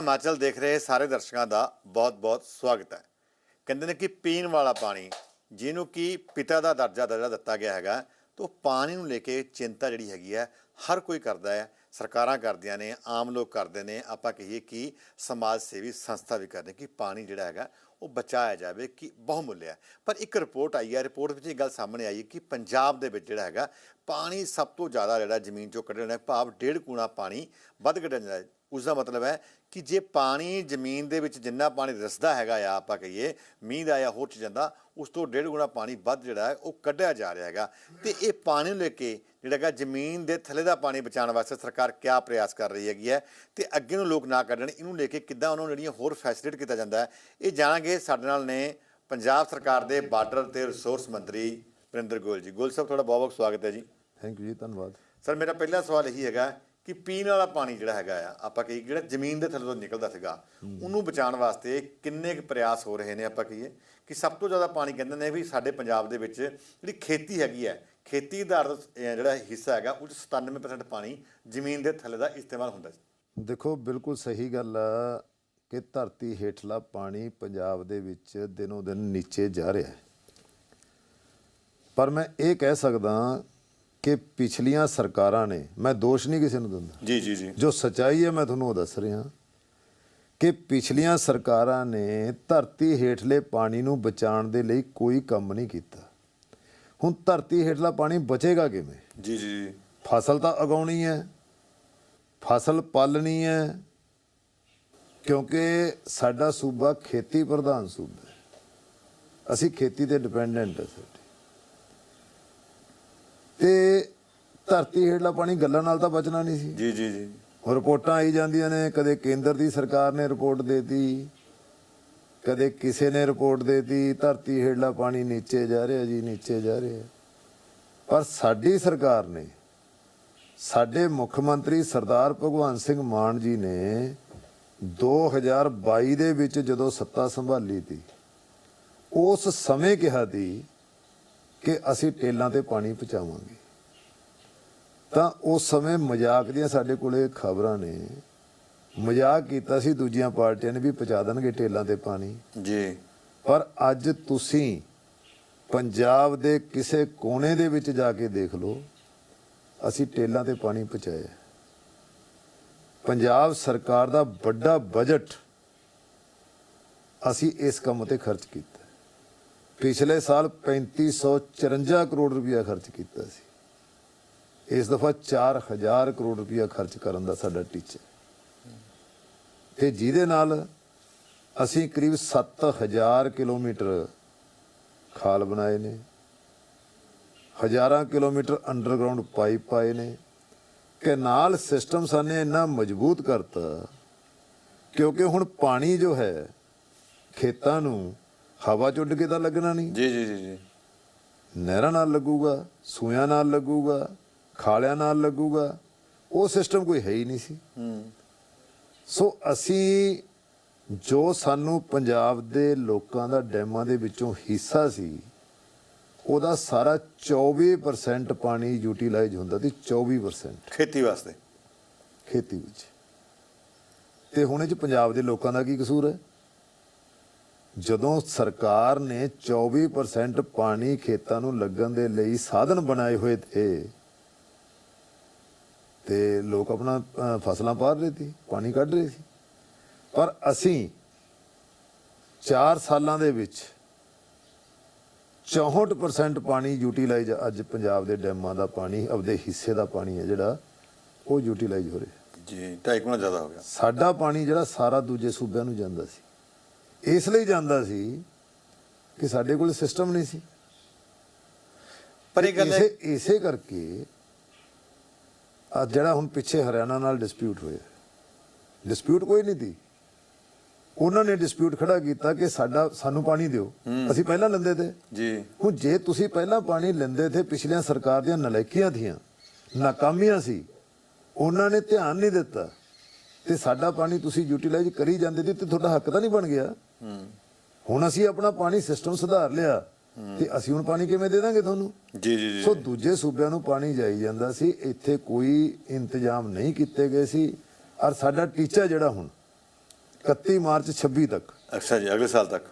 ਹਿਮਾਚਲ ਦੇਖ ਰਹੇ ਸਾਰੇ ਦਰਸ਼ਕਾਂ ਦਾ ਬਹੁਤ-ਬਹੁਤ ਸਵਾਗਤ ਹੈ। ਕਹਿੰਦੇ ਨੇ ਕਿ ਪੀਣ ਵਾਲਾ ਪਾਣੀ, ਜਿਹਨੂੰ ਕਿ ਪਿਤਾ ਦਾ ਦਰਜਾ ਦਰਜਾ ਦਿੱਤਾ ਗਿਆ ਹੈਗਾ, ਤਾਂ ਉਹ ਪਾਣੀ ਨੂੰ ਲੈ ਕੇ ਚਿੰਤਾ ਜਿਹੜੀ ਹੈਗੀ ਹੈ, ਹਰ ਕੋਈ ਕਰਦਾ ਹੈ। ਸਰਕਾਰਾਂ ਕਰਦੀਆਂ ਨੇ, ਆਮ ਲੋਕ ਕਰਦੇ ਨੇ। ਆਪਾਂ ਕਹੀਏ ਕਿ ਸਮਾਜ ਸੇਵੀ ਸੰਸਥਾ ਵੀ ਕਰਦੇ ਕਿ ਪਾਣੀ ਜਿਹੜਾ ਹੈਗਾ, ਉਹ ਬਚਾਇਆ ਜਾਵੇ, ਕਿ ਬਹੁਮੁੱਲ ਹੈ। ਪਰ ਇੱਕ ਰਿਪੋਰਟ ਆਈ ਹੈ, ਰਿਪੋਰਟ ਵਿੱਚ ਇਹ ਗੱਲ ਸਾਹਮਣੇ ਆਈ ਹੈ ਕਿ ਪੰਜਾਬ ਦੇ ਵਿੱਚ ਜਿਹੜਾ ਹੈਗਾ, ਪਾਣੀ ਸਭ ਤੋਂ ਜ਼ਿਆਦਾ ਜਿਹੜਾ ਜ਼ਮੀਨ ਚੋਂ ਕੱਢਣਾ ਹੈ ਭਾਵ ਡੇਢ ਗੁਣਾ ਪਾਣੀ ਵੱਧ ਕੱਢਿਆ ਜਾਂਦਾ ਹੈ ਉਸ ਦਾ ਮਤਲਬ ਹੈ ਕਿ ਜੇ ਪਾਣੀ ਜ਼ਮੀਨ ਦੇ ਵਿੱਚ ਜਿੰਨਾ ਪਾਣੀ ਰਸਦਾ ਹੈਗਾ ਆ ਆਪਾਂ ਕਹੀਏ ਮੀਂਹ ਦਾ ਜਾਂ ਹੋਰ ਚੀਜ਼ਾਂ ਦਾ ਉਸ ਤੋਂ ਡੇਢ ਗੁਣਾ ਪਾਣੀ ਵੱਧ ਜਿਹੜਾ ਹੈ ਉਹ ਕੱਢਿਆ ਜਾ ਰਿਹਾ ਹੈਗਾ। ਤੇ ਇਹ ਪਾਣੀ ਨੂੰ ਲੈ ਕੇ ਜਿਹੜਾ ਹੈਗਾ ਜ਼ਮੀਨ ਦੇ ਥੱਲੇ ਦਾ ਪਾਣੀ ਬਚਾਉਣ ਵਾਸਤੇ ਸਰਕਾਰ ਕਿਆ ਪ੍ਰਯਾਸ ਕਰ ਰਹੀ ਹੈਗੀ ਹੈ? ਤੇ ਅੱਗੇ ਨੂੰ ਲੋਕ ਨਾ ਕੱਢਣ ਇਹਨੂੰ ਲੈ ਕੇ ਕਿੱਦਾਂ ਉਹਨਾਂ ਨੂੰ ਜਿਹੜੀਆਂ ਹੋਰ ਫੈਸਿਲਿਟ ਕੀਤਾ ਜਾਂਦਾ ਹੈ ਇਹ ਜਾਣਾਂਗੇ। ਸਾਡੇ ਨਾਲ ਨੇ ਪੰਜਾਬ ਸਰਕਾਰ ਦੇ ਬਾਰਡਰ ਤੇ ਰਿਸੋਰਸ ਮੰਤਰੀ ਵਰਿੰਦਰ ਗੋਇਲ ਜੀ। ਗੋਇਲ ਸਾਹਿਬ ਤੁਹਾਡਾ ਬਹੁਤ ਬਹੁਤ ਸਵਾਗਤ ਹੈ ਜੀ। ਥੈਂਕ ਯੂ ਜੀ ਧੰਨਵਾਦ। ਸਰ ਮੇਰਾ ਪਹਿਲਾ ਸਵਾਲ ਇਹੀ ਹੈਗਾ ਕਿ ਪੀਣ ਵਾਲਾ ਪਾਣੀ ਜਿਹੜਾ ਹੈਗਾ ਆ, ਆਪਾਂ ਕਹੀ ਜਿਹੜਾ ਜ਼ਮੀਨ ਦੇ ਥੱਲੇ ਤੋਂ ਨਿਕਲਦਾ ਸੀਗਾ, ਉਹਨੂੰ ਬਚਾਉਣ ਵਾਸਤੇ ਕਿੰਨੇ ਕੁ ਪ੍ਰਯਾਸ ਹੋ ਰਹੇ ਨੇ ਆਪਾਂ ਕਹੀਏ, ਕਿ ਸਭ ਤੋਂ ਜ਼ਿਆਦਾ ਪਾਣੀ ਕਹਿੰਦੇ ਨੇ ਵੀ ਸਾਡੇ ਪੰਜਾਬ ਦੇ ਵਿੱਚ ਜਿਹੜੀ ਖੇਤੀ ਹੈਗੀ ਹੈ ਖੇਤੀ ਦਾ ਜਿਹੜਾ ਹਿੱਸਾ ਹੈਗਾ, ਉਹ 'ਚ 97% ਪਾਣੀ ਜ਼ਮੀਨ ਦੇ ਥੱਲੇ ਦਾ ਇਸਤੇਮਾਲ ਹੁੰਦਾ ਸੀ। ਦੇਖੋ, ਬਿਲਕੁਲ ਸਹੀ ਗੱਲ ਆ ਕਿ ਧਰਤੀ ਹੇਠਲਾ ਪਾਣੀ ਪੰਜਾਬ ਦੇ ਵਿੱਚ ਦਿਨੋ ਦਿਨ ਨੀਚੇ ਜਾ ਰਿਹਾ ਹੈ। ਪਰ ਮੈਂ ਇਹ ਕਹਿ ਸਕਦਾ ਕਿ ਪਿਛਲੀਆਂ ਸਰਕਾਰਾਂ ਨੇ ਮੈਂ ਦੋਸ਼ ਨਹੀਂ ਕਿਸੇ ਨੂੰ ਦਿੰਦਾ। ਜੀ ਜੀ ਜੀ। ਜੋ ਸਚਾਈ ਹੈ ਮੈਂ ਤੁਹਾਨੂੰ ਉਹ ਦੱਸ ਰਿਹਾ ਕਿ ਪਿਛਲੀਆਂ ਸਰਕਾਰਾਂ ਨੇ ਧਰਤੀ ਹੇਠਲੇ ਪਾਣੀ ਨੂੰ ਬਚਾਉਣ ਦੇ ਲਈ ਕੋਈ ਕੰਮ ਨਹੀਂ ਕੀਤਾ। ਹੁਣ ਧਰਤੀ ਹੇਠਲਾ ਪਾਣੀ ਬਚੇਗਾ ਕਿਵੇਂ? ਜੀ ਜੀ ਫਸਲ ਤਾਂ ਉਗਾਉਣੀ ਹੈ ਫਸਲ ਪਾਲਣੀ ਹੈ ਕਿਉਂਕਿ ਸਾਡਾ ਸੂਬਾ ਖੇਤੀ ਪ੍ਰਧਾਨ ਸੂਬਾ ਹੈ। ਅਸੀਂ ਖੇਤੀ ਤੇ ਡਿਪੈਂਡੈਂਟ ਹੈ ਸਾਡੇ ਤੇ ਧਰਤੀ ਹੇਠਲਾ ਪਾਣੀ ਗੱਲਾਂ ਨਾਲ ਤਾਂ ਬਚਣਾ ਨਹੀਂ ਸੀ। ਜੀ ਜੀ ਜੀ। ਹੁਣ ਰਿਪੋਰਟਾਂ ਆਈ ਜਾਂਦੀਆਂ ਨੇ ਕਦੇ ਕੇਂਦਰ ਦੀ ਸਰਕਾਰ ਨੇ ਰਿਪੋਰਟ ਦੇਤੀ ਕਦੇ ਕਿਸੇ ਨੇ ਰਿਪੋਰਟ ਦੇਤੀ ਧਰਤੀ ਹੇਠਲਾ ਪਾਣੀ ਨੀਚੇ ਜਾ ਰਿਹਾ ਜੀ ਨੀਚੇ ਜਾ ਰਿਹਾ। ਪਰ ਸਾਡੀ ਸਰਕਾਰ ਨੇ ਸਾਡੇ ਮੁੱਖ ਮੰਤਰੀ ਸਰਦਾਰ ਭਗਵੰਤ ਸਿੰਘ ਮਾਨ ਜੀ ਨੇ 2022 ਦੇ ਵਿੱਚ ਜਦੋਂ ਸੱਤਾ ਸੰਭਾਲੀ ਤੀ ਉਸ ਸਮੇਂ ਕਿਹਾ ਤੀ ਕਿ ਅਸੀਂ ਟੇਲਾਂ ਤੇ ਪਾਣੀ ਪਹੁੰਚਾਵਾਂਗੇ। ਤਾਂ ਉਸ ਸਮੇਂ ਮਜ਼ਾਕ ਦੀਆਂ ਸਾਡੇ ਕੋਲੇ ਖਬਰਾਂ ਨੇ। ਮਜ਼ਾਕ ਕੀਤਾ ਸੀ ਦੂਜੀਆਂ ਪਾਰਟੀਆਂ ਨੇ ਵੀ ਪਹੁੰਚਾ ਦੇਣਗੇ ਟੇਲਾਂ ਤੇ ਪਾਣੀ। ਜੀ। ਪਰ ਅੱਜ ਤੁਸੀਂ ਪੰਜਾਬ ਦੇ ਕਿਸੇ ਕੋਨੇ ਦੇ ਵਿੱਚ ਜਾ ਕੇ ਦੇਖ ਲਓ ਅਸੀਂ ਟੇਲਾਂ ਤੇ ਪਾਣੀ ਪਹੁੰਚਾਇਆ ਪੰਜਾਬ ਸਰਕਾਰ ਦਾ ਵੱਡਾ ਬਜਟ ਅਸੀਂ ਇਸ ਕੰਮ ਤੇ ਖਰਚ ਕੀਤਾ। ਪਿਛਲੇ ਸਾਲ 3554 ਕਰੋੜ ਰੁਪਇਆ ਖਰਚ ਕੀਤਾ ਸੀ ਇਸ ਦਫਾ 4000 ਕਰੋੜ ਰੁਪਇਆ ਖਰਚ ਕਰਨ ਦਾ ਸਾਡਾ ਟੀਚਾ ਹੈ। ਤੇ ਜਿਹਦੇ ਨਾਲ ਅਸੀਂ ਕਰੀਬ 7000 ਕਿਲੋਮੀਟਰ ਖਾਲ ਬਣਾਏ ਨੇ, ਹਜ਼ਾਰਾਂ ਕਿਲੋਮੀਟਰ ਅੰਡਰਗਰਾਉਂਡ ਪਾਈਪ ਪਾਏ ਨੇ ਕੈਨਾਲ ਸਿਸਟਮ ਸਾਨੇ ਇੰਨਾ ਮਜ਼ਬੂਤ ਕਰਤਾ, ਕਿਉਂਕਿ ਹੁਣ ਪਾਣੀ ਜੋ ਹੈ, ਖੇਤਾਂ ਨੂੰ ਹਵਾ ਚ ਉੱਡ ਕੇ ਤਾਂ ਲੱਗਣਾ ਨਹੀਂ। ਜੀ ਜੀ ਜੀ ਜੀ। ਨਹਿਰਾਂ ਨਾਲ ਲੱਗੂਗਾ ਸੂਆਂ ਨਾਲ ਲੱਗੂਗਾ ਖਾਲਿਆਂ ਨਾਲ ਲੱਗੂਗਾ ਉਹ ਸਿਸਟਮ ਕੋਈ ਹੈ ਹੀ ਨਹੀਂ ਸੀ। ਸੋ ਅਸੀਂ ਜੋ ਸਾਨੂੰ ਪੰਜਾਬ ਦੇ ਲੋਕਾਂ ਦਾ ਡੈਮਾਂ ਦੇ ਵਿੱਚੋਂ ਹਿੱਸਾ ਸੀ ਉਹਦਾ ਸਾਰਾ 24% ਪਾਣੀ ਯੂਟਿਲਾਈਜ਼ ਹੁੰਦਾ ਸੀ 24% ਖੇਤੀ ਵਾਸਤੇ। ਖੇਤੀ ਵਿੱਚ। ਤੇ ਹੁਣ ਇਹ ਚ ਪੰਜਾਬ ਦੇ ਲੋਕਾਂ ਦਾ ਕੀ ਕਸੂਰ ਹੈ? ਜਦੋਂ ਸਰਕਾਰ ਨੇ 24% ਪਾਣੀ ਖੇਤਾਂ ਨੂੰ ਲੱਗਣ ਦੇ ਲਈ ਸਾਧਨ ਬਣਾਏ ਹੋਏ ਥੇ ਤੇ ਲੋਕ ਆਪਣਾ ਫਸਲਾਂ ਪਾਰ ਰਹੇ ਸੀ ਪਾਣੀ ਕੱਢ ਰਹੇ ਸੀ। ਪਰ ਅਸੀਂ 4 ਸਾਲਾਂ ਦੇ ਵਿੱਚ 64% ਪਾਣੀ ਯੂਟਿਲਾਈਜ਼ ਅੱਜ ਪੰਜਾਬ ਦੇ ਡੈਮਾਂ ਦਾ ਪਾਣੀ ਆਪਦੇ ਹਿੱਸੇ ਦਾ ਪਾਣੀ ਹੈ ਜਿਹੜਾ ਉਹ ਯੂਟਿਲਾਈਜ਼ ਹੋ ਰਿਹਾ। ਜੀ ਢਾਈ ਗੁਣਾ ਜ਼ਿਆਦਾ ਹੋ ਗਿਆ। ਸਾਡਾ ਪਾਣੀ ਜਿਹੜਾ ਸਾਰਾ ਦੂਜੇ ਸੂਬਿਆਂ ਨੂੰ ਜਾਂਦਾ ਸੀ। ਇਸ ਲਈ ਜਾਂਦਾ ਸੀ ਕਿ ਸਾਡੇ ਕੋਲ ਸਿਸਟਮ ਨਹੀਂ ਸੀ। ਪਰ ਇਹ ਗੱਲ ਇਸੇ ਇਸੇ ਕਰਕੇ ਆ ਜਿਹੜਾ ਹੁਣ ਪਿੱਛੇ ਹਰਿਆਣਾ ਨਾਲ ਡਿਸਪਿਊਟ ਹੋਇਆ। ਡਿਸਪਿਊਟ ਕੋਈ ਨਹੀਂ ਸੀ। ਉਹਨਾਂ ਨੇ ਡਿਸਪਿਊਟ ਖੜਾ ਕੀਤਾ ਕਿ ਸਾਡਾ ਸਾਨੂੰ ਪਾਣੀ ਦਿਓ। ਅਸੀਂ ਪਹਿਲਾਂ ਲੈਂਦੇ ਤੇ। ਜੀ। ਹੁਣ ਜੇ ਤੁਸੀਂ ਪਹਿਲਾਂ ਪਾਣੀ ਲੈਂਦੇ ਤੇ ਪਿਛਲੀਆਂ ਸਰਕਾਰ ਦੀਆਂ ਨਲਾਇਕੀਆਂ ਥੀਆਂ ਨਾਕਾਮੀਆਂ ਸੀ ਉਹਨਾਂ ਨੇ ਧਿਆਨ ਨਹੀਂ ਦਿੱਤਾ। ਤੇ ਸਾਡਾ ਪਾਣੀ ਤੁਸੀਂ ਯੂਟਿਲਾਈਜ਼ ਕਰੀ ਜਾਂਦੇ ਸੀ ਤੇ ਤੁਹਾਡਾ ਹੱਕ ਤਾਂ ਨਹੀਂ ਬਣ ਗਿਆ। ਹੁਣ ਅਸੀਂ ਆਪਣਾ ਪਾਣੀ ਸਿਸਟਮ ਸੁਧਾਰ ਲਿਆ ਤੇ ਅਸੀਂ ਹੁਣ ਪਾਣੀ ਕਿਵੇਂ ਦੇ ਦਾਂਗੇ ਤੁਹਾਨੂੰ? ਜੀ ਜੀ ਜੀ ਸੋ ਦੂਜੇ ਸੂਬਿਆਂ ਨੂੰ ਪਾਣੀ ਜਾਈ ਜਾਂਦਾ ਸੀ ਇੱਥੇ ਕੋਈ ਇੰਤਜ਼ਾਮ ਨਹੀਂ ਕੀਤੇ ਗਏ ਸੀ। ਔਰ ਸਾਡਾ ਟੀਚਾ ਜਿਹੜਾ ਹੁਣ 31 ਮਾਰਚ 26 ਤੱਕ। ਅੱਛਾ ਜੀ ਅਗਲੇ ਸਾਲ ਤੱਕ।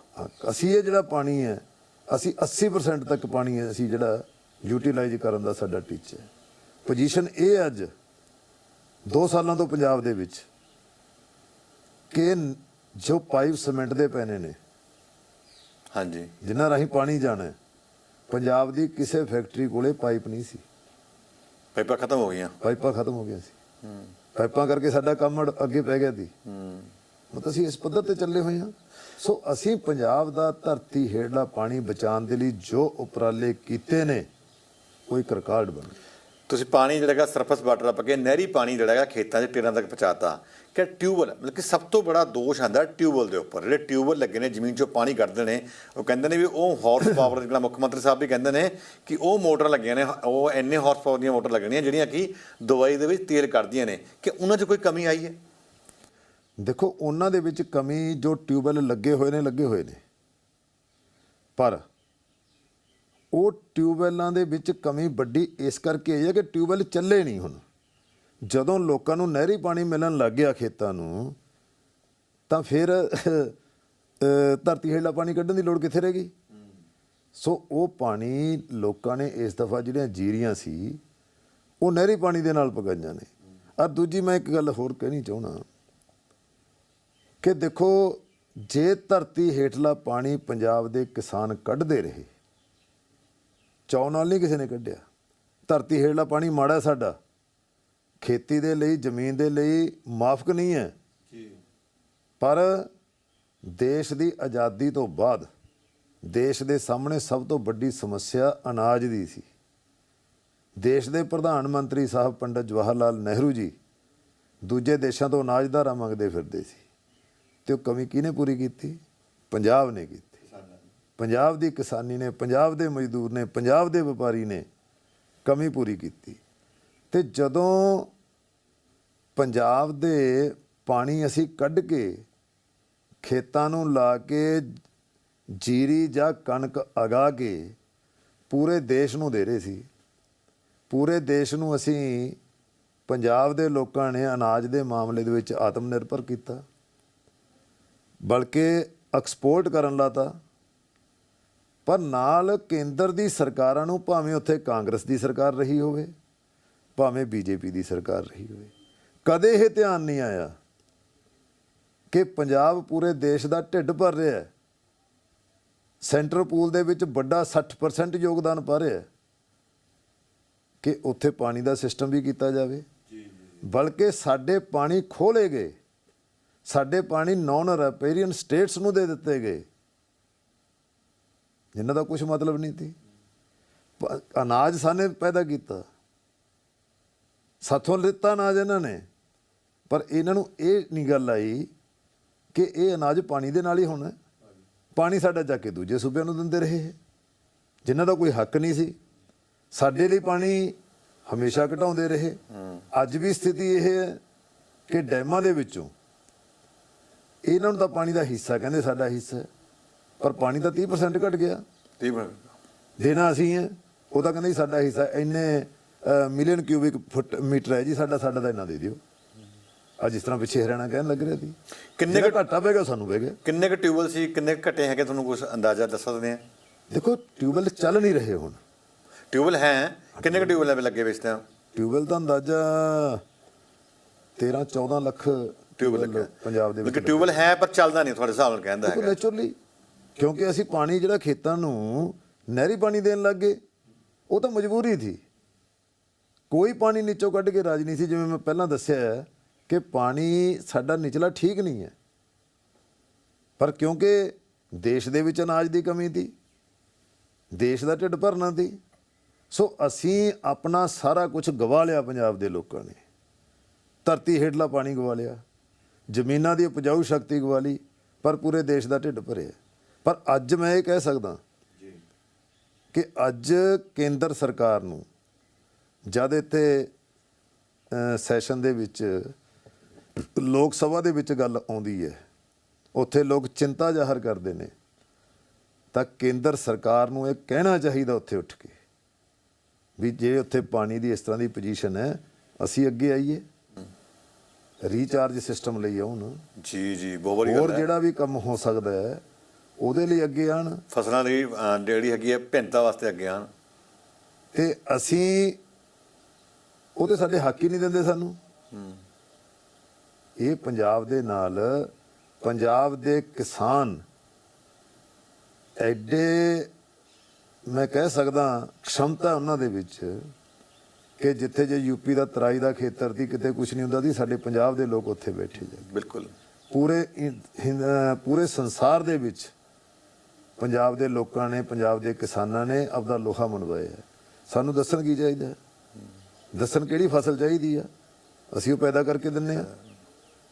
ਅਸੀਂ ਇਹ ਜਿਹੜਾ ਪਾਣੀ ਹੈ ਅਸੀਂ 80% ਤੱਕ ਪਾਣੀ ਹੈ ਅਸੀਂ ਜਿਹੜਾ ਯੂਟਿਲਾਈਜ਼ ਕਰਨ ਦਾ ਸਾਡਾ ਟੀਚਾ ਹੈ। ਪੋਜੀਸ਼ਨ ਇਹ ਅੱਜ 2 ਸਾਲਾਂ ਤੋਂ ਪੰਜਾਬ ਦੇ ਵਿੱਚ ਕਿ ਜੋ ਪਾਈਪ ਸੀਮੈਂਟ ਦੇ ਪੈਣੇ ਨੇ ਹਾਂਜੀ। ਜਿਨ੍ਹਾਂ ਰਾਹੀਂ ਪਾਣੀ ਜਾਣਾ ਹੈ, ਪੰਜਾਬ ਦੀ ਕਿਸੇ ਫੈਕਟਰੀ ਕੋਲੇ ਪਾਈਪ ਨਹੀਂ ਸੀ। ਪਾਈਪਾਂ ਖਤਮ ਹੋ ਗਈਆਂ। ਪਾਈਪਾਂ ਖਤਮ ਹੋ ਗਈਆਂ ਸੀ। ਪਾਈਪਾਂ ਕਰਕੇ ਸਾਡਾ ਕੰਮ ਅੱਗੇ ਪੈ ਗਿਆ ਸੀ। ਹੂੰ। ਮਤਲਬ ਅਸੀਂ ਇਸ ਪੱਧਰ ਤੇ ਚੱਲੇ ਹੋਏ ਹਾਂ। ਸੋ ਅਸੀਂ ਪੰਜਾਬ ਦਾ ਧਰਤੀ ਹੇਠਲਾ ਪਾਣੀ ਬਚਾਉਣ ਦੇ ਲਈ ਜੋ ਉਪਰਾਲੇ ਕੀਤੇ ਨੇ ਇੱਕ ਰਿਕਾਰਡ ਬਣ ਗਿਆ ਤੁਸੀਂ ਪਾਣੀ ਜਿਹੜਾ ਹੈਗਾ ਸਰਫਸ ਵਾਟਰ ਆਪਾਂ ਕੇ ਨਹਿਰੀ ਪਾਣੀ ਜਿਹੜਾ ਹੈਗਾ ਖੇਤਾਂ 'ਚ ਟੇਰਾਂ ਤੱਕ ਪਹੁੰਚਾਤਾ। ਕਿ ਟਿਊਬਵੈਲ, ਮਤਲਬ ਕਿ ਸਭ ਤੋਂ ਬੜਾ ਦੋਸ਼ ਆਂਦਾ ਟਿਊਬਵੈਲ ਦੇ ਉੱਪਰ। ਜਿਹੜੇ ਟਿਊਬਵੈਲ ਲੱਗੇ ਨੇ, ਜ਼ਮੀਨ 'ਚੋਂ ਪਾਣੀ ਕੱਢਦੇ ਨੇ, ਉਹ ਕਹਿੰਦੇ ਨੇ ਵੀ ਉਹ ਹਾਰਸ ਪਾਵਰ ਜਿਹੜਾ ਮੁੱਖ ਮੰਤਰੀ ਸਾਹਿਬ ਵੀ ਕਹਿੰਦੇ ਨੇ ਕਿ ਉਹ ਮੋਟਰ ਲੱਗੀਆਂ ਨੇ, ਉਹ ਇੰਨੇ ਹਾਰਸ ਪਾਵਰ ਦੀਆਂ ਮੋਟਰ ਲੱਗਣੀਆਂ ਜਿਹੜੀਆਂ ਕਿ ਦਵਾਈ ਦੇ ਵਿੱਚ ਤੇਲ ਕੱਢਦੀਆਂ ਨੇ। ਕਿ ਉਹਨਾਂ 'ਚ ਕੋਈ ਕਮੀ ਆਈ ਹੈ? ਦੇਖੋ, ਉਹਨਾਂ ਦੇ ਵਿੱਚ ਕਮੀ ਜੋ ਟਿਊਬਵੈਲ ਲੱਗੇ ਹੋਏ ਨੇ, ਲੱਗੇ ਹੋਏ ਨੇ। ਪਰ ਉਹ ਟਿਊਬਵੈਲਾਂ ਦੇ ਵਿੱਚ ਕਮੀ ਵੱਡੀ, ਇਸ ਕਰਕੇ ਆਈ ਹੈ ਕਿ ਟਿਊਬਵੈਲ ਚੱਲੇ ਨਹੀਂ ਹੁਣ। ਜਦੋਂ ਲੋਕਾਂ ਨੂੰ ਨਹਿਰੀ ਪਾਣੀ ਮਿਲਣ ਲੱਗ ਗਿਆ ਖੇਤਾਂ ਨੂੰ, ਤਾਂ ਫਿਰ ਧਰਤੀ ਹੇਠਲਾ ਪਾਣੀ ਕੱਢਣ ਦੀ ਲੋੜ ਕਿੱਥੇ ਰਹਿ ਗਈ? ਸੋ ਉਹ ਪਾਣੀ ਲੋਕਾਂ ਨੇ ਇਸ ਦਫਾ ਜਿਹੜੀਆਂ ਜੀਰੀਆਂ ਸੀ, ਉਹ ਨਹਿਰੀ ਪਾਣੀ ਦੇ ਨਾਲ ਪਕਾਈਆਂ ਨੇ। ਔਰ ਦੂਜੀ ਮੈਂ ਇੱਕ ਗੱਲ ਹੋਰ ਕਹਿਣੀ ਚਾਹੁੰਦਾ ਕਿ ਦੇਖੋ, ਜੇ ਧਰਤੀ ਹੇਠਲਾ ਪਾਣੀ ਪੰਜਾਬ ਦੇ ਕਿਸਾਨ ਕੱਢਦੇ ਰਹੇ ਚੌ ਨਾਲ ਨਹੀਂ ਕਿਸੇ ਨੇ ਕੱਢਿਆ। ਧਰਤੀ ਹੇਠਲਾ ਪਾਣੀ ਮਾੜਾ ਸਾਡਾ। ਖੇਤੀ ਦੇ ਲਈ ਜ਼ਮੀਨ ਦੇ ਲਈ ਮਾਫਕ ਨਹੀਂ ਹੈ। ਜੀ। ਪਰ ਦੇਸ਼ ਦੀ ਆਜ਼ਾਦੀ ਤੋਂ ਬਾਅਦ ਦੇਸ਼ ਦੇ ਸਾਹਮਣੇ ਸਭ ਤੋਂ ਵੱਡੀ ਸਮੱਸਿਆ ਅਨਾਜ ਦੀ ਸੀ। ਦੇਸ਼ ਦੇ ਪ੍ਰਧਾਨ ਮੰਤਰੀ ਸਾਹਿਬ ਪੰਡਤ ਜਵਾਹਰ ਲਾਲ ਨਹਿਰੂ ਜੀ ਦੂਜੇ ਦੇਸ਼ਾਂ ਤੋਂ ਅਨਾਜ ਧਾਰਾ ਮੰਗਦੇ ਫਿਰਦੇ ਸੀ ਤੇ ਉਹ ਕਮੀ ਕਿਹਨੇ ਪੂਰੀ ਕੀਤੀ? ਪੰਜਾਬ ਨੇ ਕੀਤੀ। ਪੰਜਾਬ ਦੀ ਕਿਸਾਨੀ ਨੇ, ਪੰਜਾਬ ਦੇ ਮਜ਼ਦੂਰ ਨੇ, ਪੰਜਾਬ ਦੇ ਵਪਾਰੀ ਨੇ ਕਮੀ ਪੂਰੀ ਕੀਤੀ। ਤੇ ਜਦੋਂ ਪੰਜਾਬ ਦੇ ਪਾਣੀ ਅਸੀਂ ਕੱਢ ਕੇ ਖੇਤਾਂ ਨੂੰ ਲਾ ਕੇ ਜੀਰੀ ਜਾਂ ਕਣਕ ਅਗਾ ਕੇ ਪੂਰੇ ਦੇਸ਼ ਨੂੰ ਦੇ ਰਹੇ ਸੀ, ਪੂਰੇ ਦੇਸ਼ ਨੂੰ ਅਸੀਂ ਪੰਜਾਬ ਦੇ ਲੋਕਾਂ ਨੇ ਅਨਾਜ ਦੇ ਮਾਮਲੇ ਦੇ ਵਿੱਚ ਆਤਮ ਨਿਰਭਰ ਕੀਤਾ, ਬਲਕਿ ਐਕਸਪੋਰਟ ਕਰਨ ਲਾਤਾ। ਪਰ ਨਾਲ ਕੇਂਦਰ ਦੀ ਸਰਕਾਰਾਂ ਨੂੰ ਭਾਵੇਂ ਉੱਥੇ ਕਾਂਗਰਸ ਦੀ ਸਰਕਾਰ ਰਹੀ ਹੋਵੇ ਭਾਵੇਂ ਬੀਜੇਪੀ ਦੀ ਸਰਕਾਰ ਰਹੀ ਹੋਵੇ ਕਦੇ ਇਹ ਧਿਆਨ ਨਹੀਂ ਆਇਆ ਕਿ ਪੰਜਾਬ ਪੂਰੇ ਦੇਸ਼ ਦਾ ਢਿੱਡ ਭਰ ਰਿਹਾ ਹੈ। ਸੈਂਟਰਲ ਪੂਲ ਦੇ ਵਿੱਚ ਵੱਡਾ 60% ਯੋਗਦਾਨ ਪਾ ਰਿਹਾ ਹੈ ਕਿ ਉੱਥੇ ਪਾਣੀ ਦਾ ਸਿਸਟਮ ਵੀ ਕੀਤਾ ਜਾਵੇ। ਬਲਕਿ ਸਾਡੇ ਪਾਣੀ ਖੋਲੇ ਗਏ ਸਾਡੇ ਪਾਣੀ ਨਾਨ ਰੈਪੇਰੀਅਨ ਸਟੇਟਸ ਨੂੰ ਦੇ ਦਿੱਤੇ ਗਏ। ਜਿਨ੍ਹਾਂ ਦਾ ਕੁਝ ਮਤਲਬ ਨਹੀਂ ਸੀ। ਪ- ਅਨਾਜ ਸਾਨੇ ਪੈਦਾ ਕੀਤਾ। ਸਾਥੋਂ ਲਿੱਤਾ ਅਨਾਜ ਇਹਨਾਂ ਨੇ। ਪਰ ਇਹਨਾਂ ਨੂੰ ਇਹ ਨਹੀਂ ਗੱਲ ਆਈ ਕਿ ਇਹ ਅਨਾਜ ਪਾਣੀ ਦੇ ਨਾਲ ਹੀ ਹੋਣਾ। ਪਾਣੀ ਸਾਡਾ ਜਾ ਕੇ ਦੂਜੇ ਸੂਬਿਆਂ ਨੂੰ ਦਿੰਦੇ ਰਹੇ। ਇਹ, ਜਿਨ੍ਹਾਂ ਦਾ ਕੋਈ ਹੱਕ ਨਹੀਂ ਸੀ। ਸਾਡੇ ਲਈ ਪਾਣੀ ਹਮੇਸ਼ਾ ਘਟਾਉਂਦੇ ਰਹੇ। ਅੱਜ ਵੀ ਸਥਿਤੀ ਇਹ ਹੈ ਕਿ ਡੈਮਾਂ ਦੇ ਵਿੱਚੋਂ ਇਹਨਾਂ ਨੂੰ ਤਾਂ ਪਾਣੀ ਦਾ ਹਿੱਸਾ ਕਹਿੰਦੇ ਸਾਡਾ ਹਿੱਸਾ। ਪਰ ਪਾਣੀ ਤਾਂ 30% ਘਟ ਗਿਆ। ਠੀਕ ਹੈ ਦੇਣਾ ਅਸੀਂ ਹੈ। ਉਹ ਤਾਂ ਕਹਿੰਦੇ ਜੀ ਸਾਡਾ ਹਿੱਸਾ ਇੰਨੇ ਮਿਲੀਅਨ ਕਿਊਬਿਕ ਫੁੱਟ ਮੀਟਰ ਹੈ ਜੀ ਸਾਡਾ ਸਾਡਾ ਤਾਂ ਇੰਨਾ ਦੇ ਦਿਓ। ਆ ਜਿਸ ਤਰ੍ਹਾਂ ਪਿੱਛੇ ਹਰਿਆਣਾ ਕਹਿਣ ਲੱਗ ਰਿਹਾ ਸੀ। ਕਿੰਨੇ ਕਿੰਨੇ ਘਾਟਾ ਪੈ ਗਿਆ ਸਾਨੂੰ ਪੈ ਗਿਆ। ਕਿੰਨੇ ਕੁ ਟਿਊਬਵੈਲ ਸੀ ਕਿੰਨੇ ਕੁ ਘਟੇ ਹੈਗੇ ਤੁਹਾਨੂੰ ਕੁਝ ਅੰਦਾਜ਼ਾ ਦੱਸ ਸਕਦੇ ਆ? ਦੇਖੋ ਟਿਊਬਵੈਲ ਚੱਲ ਨਹੀਂ ਰਹੇ ਹੁਣ। ਟਿਊਬਵੈਲ ਹੈ ਕਿੰਨੇ ਕੁ ਟਿਊਬਵੈਲ ਲੱਗੇ ਵੇ ਇਸ ਟਾਈਮ ਟਿਊਬਵੈਲ ਦਾ ਅੰਦਾਜ਼ਾ 13 14 ਲੱਖ ਟਿਊਬਵੈਲ ਲੱਗਾ। ਪੰਜਾਬ ਦੇ ਵਿੱਚ ਕਿ ਟਿਊਬਵੈਲ ਹੈ ਪਰ ਚੱਲਦਾ ਨਹੀਂ ਤੁਹਾਡੇ ਹਿਸਾਬ ਨਾਲ ਕਹਿੰਦਾ ਹੈਗਾ। ਨੇਚਰਲੀ ਕਿਉਂਕਿ ਅਸੀਂ ਪਾਣੀ ਜਿਹੜਾ ਖੇਤਾਂ ਨੂੰ ਨਹਿਰੀ ਪਾਣੀ ਦੇਣ ਲੱਗ ਗਏ, ਉਹ ਤਾਂ ਮਜਬੂਰੀ ਸੀ। ਕੋਈ ਪਾਣੀ ਨੀਚੋਂ ਕੱਢ ਕੇ ਰਾਜ ਨਹੀਂ ਸੀ। ਜਿਵੇਂ ਮੈਂ ਪਹਿਲਾਂ ਦੱਸਿਆ ਕਿ ਪਾਣੀ ਸਾਡਾ ਨਿਚਲਾ ਠੀਕ ਨਹੀਂ ਹੈ। ਪਰ ਕਿਉਂਕਿ ਦੇਸ਼ ਦੇ ਵਿੱਚ ਅਨਾਜ ਦੀ ਕਮੀ ਸੀ, ਦੇਸ਼ ਦਾ ਢਿੱਡ ਭਰਨਾ ਸੀ, ਸੋ ਅਸੀਂ ਆਪਣਾ ਸਾਰਾ ਕੁਝ ਗਵਾ ਲਿਆ ਪੰਜਾਬ ਦੇ ਲੋਕਾਂ ਨੇ। ਧਰਤੀ ਹੇਠਲਾ ਪਾਣੀ ਗਵਾ ਲਿਆ, ਜ਼ਮੀਨਾਂ ਦੀ ਉਪਜਾਊ ਸ਼ਕਤੀ ਗਵਾ ਲਈ, ਪਰ ਪੂਰੇ ਦੇਸ਼ ਦਾ ਢਿੱਡ ਭਰਿਆ। ਪਰ ਅੱਜ ਮੈਂ ਇਹ ਕਹਿ ਸਕਦਾ ਕਿ ਅੱਜ ਕੇਂਦਰ ਸਰਕਾਰ ਨੂੰ ਜਦ ਇੱਥੇ ਸੈਸ਼ਨ ਦੇ ਵਿੱਚ ਲੋਕ ਸਭਾ ਦੇ ਵਿੱਚ ਗੱਲ ਆਉਂਦੀ ਹੈ ਉੱਥੇ ਲੋਕ ਚਿੰਤਾ ਜ਼ਾਹਰ ਕਰਦੇ ਨੇ ਤਾਂ ਕੇਂਦਰ ਸਰਕਾਰ ਨੂੰ ਇਹ ਕਹਿਣਾ ਚਾਹੀਦਾ ਉੱਥੇ ਉੱਠ ਕੇ ਵੀ ਜੇ ਉੱਥੇ ਪਾਣੀ ਦੀ ਇਸ ਤਰ੍ਹਾਂ ਦੀ ਪੋਜੀਸ਼ਨ ਹੈ ਅਸੀਂ ਅੱਗੇ ਆਈਏ। ਰੀਚਾਰਜ ਸਿਸਟਮ ਲਈ ਆਉਣ ਜੀ ਜੀ ਬਹੁਤ ਵਧੀਆ ਹੋਰ ਜਿਹੜਾ ਵੀ ਕੰਮ ਹੋ ਸਕਦਾ ਹੈ ਉਹਦੇ ਲਈ ਅੱਗੇ ਆਣ। ਫਸਲਾਂ ਦੀ ਜਿਹੜੀ ਹੈਗੀ ਹੈ ਭਿੰਨਤਾ ਵਾਸਤੇ ਅੱਗੇ ਆਣ। ਤੇ ਅਸੀਂ ਉਹ ਤੇ ਸਾਡੇ ਹੱਕ ਹੀ ਨਹੀਂ ਦਿੰਦੇ ਸਾਨੂੰ। ਇਹ ਪੰਜਾਬ ਦੇ ਨਾਲ ਪੰਜਾਬ ਦੇ ਕਿਸਾਨ ਐਡੇ ਮੈਂ ਕਹਿ ਸਕਦਾ ਖਮਤਾ ਉਹਨਾਂ ਦੇ ਵਿੱਚ ਕਿ ਜਿੱਥੇ ਜੇ ਯੂਪੀ ਦਾ ਤਰਾਈ ਦਾ ਖੇਤਰ ਦੀ ਕਿਤੇ ਕੁਝ ਨਹੀਂ ਹੁੰਦਾ ਸੀ ਸਾਡੇ ਪੰਜਾਬ ਦੇ ਲੋਕ ਉੱਥੇ ਬੈਠੇ ਜਾ ਬਿਲਕੁਲ। ਪੂਰੇ ਪੂਰੇ ਸੰਸਾਰ ਦੇ ਵਿੱਚ ਪੰਜਾਬ ਦੇ ਲੋਕਾਂ ਨੇ ਪੰਜਾਬ ਦੇ ਕਿਸਾਨਾਂ ਨੇ ਆਪਦਾ ਲੋਹਾ ਮਨਵਾਇਆ। ਸਾਨੂੰ ਦੱਸਣ ਕੀ ਚਾਹੀਦਾ? ਦੱਸਣ ਕਿਹੜੀ ਫਸਲ ਚਾਹੀਦੀ ਆ? ਅਸੀਂ ਉਹ ਪੈਦਾ ਕਰਕੇ ਦਿੰਨੇ ਆ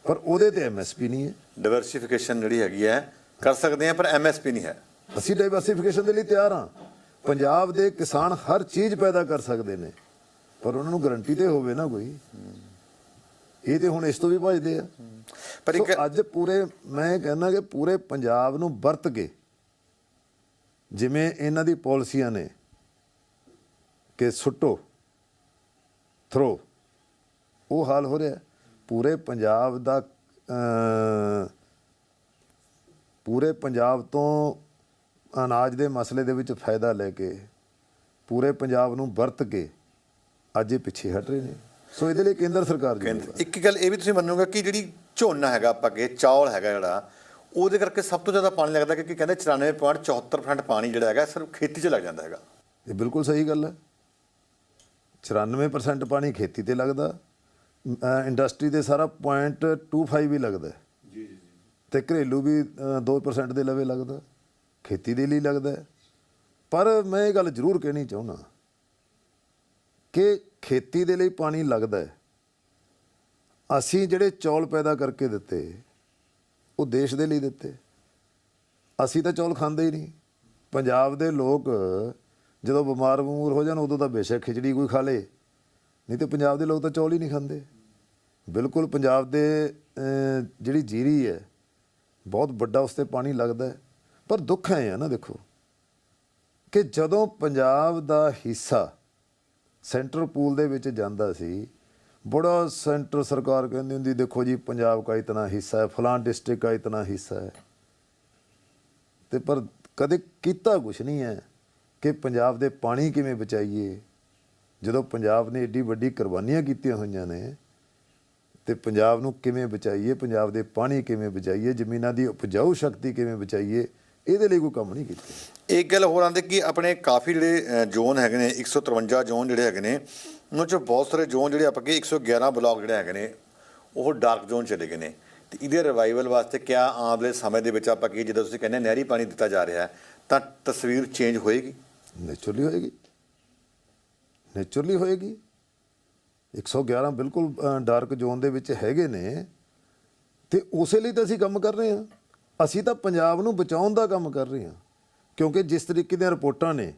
ਪਰ ਉਹਦੇ ਤੇ ਐਮਐਸਪੀ ਨਹੀਂ ਹੈ। ਡਾਈਵਰਸਿਫਿਕੇਸ਼ਨ ਜਿਹੜੀ ਹੈਗੀ ਹੈ ਕਰ ਸਕਦੇ ਆ ਪਰ ਐਮਐਸਪੀ ਨਹੀਂ ਹੈ। ਅਸੀਂ ਡਾਈਵਰਸਿਫਿਕੇਸ਼ਨ ਦੇ ਲਈ ਤਿਆਰ ਹਾਂ। ਪੰਜਾਬ ਦੇ ਕਿਸਾਨ ਹਰ ਚੀਜ਼ ਪੈਦਾ ਕਰ ਸਕਦੇ ਨੇ। ਪਰ ਉਹਨਾਂ ਨੂੰ ਗਰੰਟੀ ਤੇ ਹੋਵੇ ਨਾ ਕੋਈ। ਇਹ ਤੇ ਹੁਣ ਇਸ ਤੋਂ ਵੀ ਭਜਦੇ ਆ। ਪਰ ਇੱਕ ਅੱਜ ਪੂਰੇ ਮੈਂ ਕਹਿੰਦਾ ਕਿ ਪੂਰੇ ਪੰਜਾਬ ਨੂੰ ਵਰਤ ਕੇ ਜਿਵੇਂ ਇਹਨਾਂ ਦੀ ਪਾਲਿਸੀਆਂ ਨੇ ਕਿ ਸੁੱਟੋ ਥਰੋ ਉਹ ਹਾਲ ਹੋ ਰਿਹਾ। ਪੂਰੇ ਪੰਜਾਬ ਦਾ ਪੂਰੇ ਪੰਜਾਬ ਤੋਂ ਅਨਾਜ ਦੇ ਮਸਲੇ ਦੇ ਵਿੱਚ ਫਾਇਦਾ ਲੈ ਕੇ ਪੂਰੇ ਪੰਜਾਬ ਨੂੰ ਵਰਤ ਕੇ ਅੱਜ ਇਹ ਪਿੱਛੇ ਹਟ ਰਹੇ ਨੇ। ਸੋ ਇਹਦੇ ਲਈ ਕੇਂਦਰ ਸਰਕਾਰ ਜ਼ਿੰਮੇਵਾਰ ਇੱਕ ਗੱਲ ਇਹ ਵੀ ਤੁਸੀਂ ਮੰਨੋਗੇ ਕਿ ਜਿਹੜੀ ਝੋਨਾ ਹੈਗਾ ਆਪਾਂ ਕਿ ਚੌਲ ਹੈਗਾ ਜਿਹੜਾ ਉਹਦੇ ਕਰਕੇ ਸਭ ਤੋਂ ਜ਼ਿਆਦਾ ਪਾਣੀ ਲੱਗਦਾ ਕਿਉਂਕਿ ਕਹਿੰਦੇ 94.74% ਪਾਣੀ ਜਿਹੜਾ ਹੈਗਾ ਸਿਰਫ ਖੇਤੀ 'ਚ ਲੱਗ ਜਾਂਦਾ ਹੈਗਾ। ਇਹ ਬਿਲਕੁਲ ਸਹੀ ਗੱਲ ਹੈ। 94% ਪਾਣੀ ਖੇਤੀ ਤੇ ਲੱਗਦਾ ਇੰਡਸਟਰੀ ਦੇ ਸਾਰਾ 0.25 ਵੀ ਲੱਗਦਾ। ਜੀ ਜੀ ਤੇ ਘਰੇਲੂ ਵੀ ਅਹ, 2% ਦੇ ਲਵੇ ਲੱਗਦਾ। ਖੇਤੀ ਦੇ ਲਈ ਲੱਗਦਾ ਹੈ। ਪਰ ਮੈਂ ਇਹ ਗੱਲ ਜ਼ਰੂਰ ਕਹਿਣੀ ਚਾਹੁੰਦਾ ਕਿ ਖੇਤੀ ਦੇ ਲਈ ਪਾਣੀ ਲੱਗਦਾ ਹੈ। ਅਸੀਂ ਜਿਹੜੇ ਚੌਲ ਪੈਦਾ ਕਰਕੇ ਦਿੱਤੇ ਉਹ ਦੇਸ਼ ਦੇ ਲਈ ਦਿੱਤੇ। ਅਸੀਂ ਤਾਂ ਚੌਲ ਖਾਂਦੇ ਹੀ ਨਹੀਂ। ਪੰਜਾਬ ਦੇ ਲੋਕ ਜਦੋਂ ਬਿਮਾਰ ਬਮੂਰ ਹੋ ਜਾਣ, ਉਦੋਂ ਤਾਂ ਬੇਸ਼ੱਕ ਖਿਚੜੀ ਕੋਈ ਖਾ ਲੇ। ਨਹੀਂ ਤੇ ਪੰਜਾਬ ਦੇ ਲੋਕ ਤਾਂ ਚੌਲ ਹੀ ਨਹੀਂ ਖਾਂਦੇ। ਬਿਲਕੁਲ ਪੰਜਾਬ ਦੇ ਜਿਹੜੀ ਜੀਰੀ ਹੈ, ਬਹੁਤ ਵੱਡਾ ਉਸ ਤੇ ਪਾਣੀ ਲੱਗਦਾ ਪਰ ਦੁੱਖ ਹੈ ਆ ਨਾ ਦੇਖੋ ਕਿ ਜਦੋਂ ਪੰਜਾਬ ਦਾ ਹਿੱਸਾ ਸੈਂਟਰ ਪੂਲ ਦੇ ਵਿੱਚ ਜਾਂਦਾ ਸੀ ਬੜਾ ਸੈਂਟਰ ਸਰਕਾਰ ਕਹਿੰਦੀ ਹੁੰਦੀ, ਦੇਖੋ ਜੀ, ਪੰਜਾਬ ਦਾ ਇਤਨਾ ਹਿੱਸਾ ਹੈ ਫਲਾਂ ਡਿਸਟ੍ਰਿਕਟ ਦਾ ਇਤਨਾ ਹਿੱਸਾ ਹੈ। ਤੇ ਪਰ ਕਦੇ ਕੀਤਾ ਕੁਛ ਨਹੀਂ ਹੈ ਕਿ ਪੰਜਾਬ ਦੇ ਪਾਣੀ ਕਿਵੇਂ ਬਚਾਈਏ। ਜਦੋਂ ਪੰਜਾਬ ਨੇ ਏਡੀ ਵੱਡੀ ਕੁਰਬਾਨੀਆਂ ਕੀਤੀਆਂ ਹੋਈਆਂ ਨੇ, ਤੇ ਪੰਜਾਬ ਨੂੰ ਕਿਵੇਂ ਬਚਾਈਏ, ਪੰਜਾਬ ਦੇ ਪਾਣੀ ਕਿਵੇਂ ਬਚਾਈਏ, ਜ਼ਮੀਨਾਂ ਦੀ ਉਪਜਾਊ ਸ਼ਕਤੀ ਕਿਵੇਂ ਬਚਾਈਏ, ਇਹਦੇ ਲਈ ਕੋਈ ਕੰਮ ਨਹੀਂ ਕੀਤਾ। ਇੱਕ ਗੱਲ ਹੋਰ ਆਂਦੇ ਕਿ ਆਪਣੇ ਕਾਫੀ ਜਿਹੜੇ ਜ਼ੋਨ ਹੈਗੇ ਨੇ 153 ਜ਼ੋਨ ਜਿਹੜੇ ਹੈਗੇ ਨੇ ਉਹਨਾਂ ਚੋਂ ਬਹੁਤ ਸਾਰੇ ਜ਼ੋਨ ਜਿਹੜੇ ਆਪਾਂ ਕਿ 111 ਬਲਾਕ ਜਿਹੜੇ ਹੈਗੇ ਨੇ, ਉਹ ਡਾਰਕ ਜ਼ੋਨ ਚਲੇ ਗਏ ਨੇ। ਤੇ ਇਹਦੇ ਰਿਵਾਈਵਲ ਵਾਸਤੇ ਕਿਆ ਆਉਣ ਵਾਲੇ ਸਮੇਂ ਦੇ ਵਿੱਚ ਆਪਾਂ ਕੀ ਜਦੋਂ ਤੁਸੀਂ ਕਹਿੰਦੇ ਨਹਿਰੀ ਪਾਣੀ ਦਿੱਤਾ ਜਾ ਰਿਹਾ ਤਾਂ ਤਸਵੀਰ ਚੇਂਜ ਹੋਏਗੀ? ਨੇਚਰਲੀ ਹੋਏਗੀ। ਨੇਚਰਲੀ ਹੋਏਗੀ। 111 ਬਿਲਕੁਲ ਡਾਰਕ ਜ਼ੋਨ ਦੇ ਵਿੱਚ ਹੈਗੇ ਨੇ। ਤੇ ਉਸੇ ਲਈ ਤਾਂ ਅਸੀਂ ਕੰਮ ਕਰ ਰਹੇ ਹਾਂ। ਅਸੀਂ ਤਾਂ ਪੰਜਾਬ ਨੂੰ ਬਚਾਉਣ ਦਾ ਕੰਮ ਕਰ ਰਹੇ ਹਾਂ। ਕਿਉਂਕਿ ਜਿਸ ਤਰੀਕੇ ਦੀਆਂ ਰਿਪੋਰਟਾਂ ਨੇ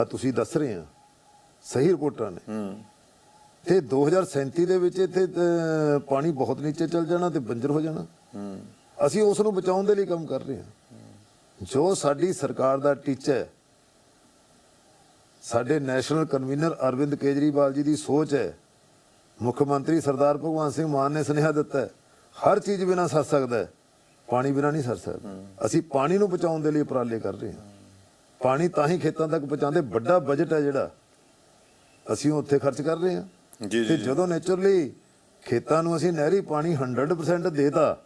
ਆ ਤੁਸੀਂ ਦੱਸ ਰਹੇ ਆ ਸਹੀ ਰਿਪੋਰਟਾਂ ਨੇ। ਤੇ 2037 ਦੇ ਵਿੱਚ ਇੱਥੇ ਪਾਣੀ ਬਹੁਤ ਨੀਚੇ ਚਲ ਜਾਣਾ ਤੇ ਬੰਜਰ ਹੋ ਜਾਣਾ। ਅਸੀਂ ਉਸ ਨੂੰ ਬਚਾਉਣ ਦੇ ਲਈ ਕੰਮ ਕਰ ਰਹੇ ਹਾਂ। ਜੋ ਸਾਡੀ ਸਰਕਾਰ ਦਾ ਟੀਚਾ ਹੈ ਸਾਡੇ ਨੈਸ਼ਨਲ ਕਨਵੀਨਰ ਅਰਵਿੰਦ ਕੇਜਰੀਵਾਲ ਜੀ ਦੀ ਸੋਚ ਹੈ ਮੁੱਖ ਮੰਤਰੀ ਸਰਦਾਰ ਭਗਵੰਤ ਸਿੰਘ ਮਾਨ ਨੇ ਸੁਨੇਹਾ ਦਿੱਤਾ ਹੈ ਹਰ ਚੀਜ਼ ਬਿਨਾ ਸਰ ਸਕਦਾ ਹੈ ਪਾਣੀ ਬਿਨਾ ਨਹੀਂ ਸਰ ਸਕਦਾ। ਅਸੀਂ ਪਾਣੀ ਨੂੰ ਬਚਾਉਣ ਦੇ ਲਈ ਉਪਰਾਲੇ ਕਰ ਰਹੇ ਹਾਂ। ਪਾਣੀ ਤਾਂ ਹੀ ਖੇਤਾਂ ਤੱਕ ਪਹੁੰਚਾਉਂਦੇ ਵੱਡਾ ਬਜਟ ਹੈ ਜਿਹੜਾ। ਅਸੀਂ ਉੱਥੇ ਖਰਚ ਕਰ ਰਹੇ ਹਾਂ। ਜੀ ਜੀ। ਜਦੋਂ ਨੇਚਰਲੀ ਖੇਤਾਂ ਨੂੰ ਅਸੀਂ ਨਹਿਰੀ ਪਾਣੀ 100% ਦੇਤਾ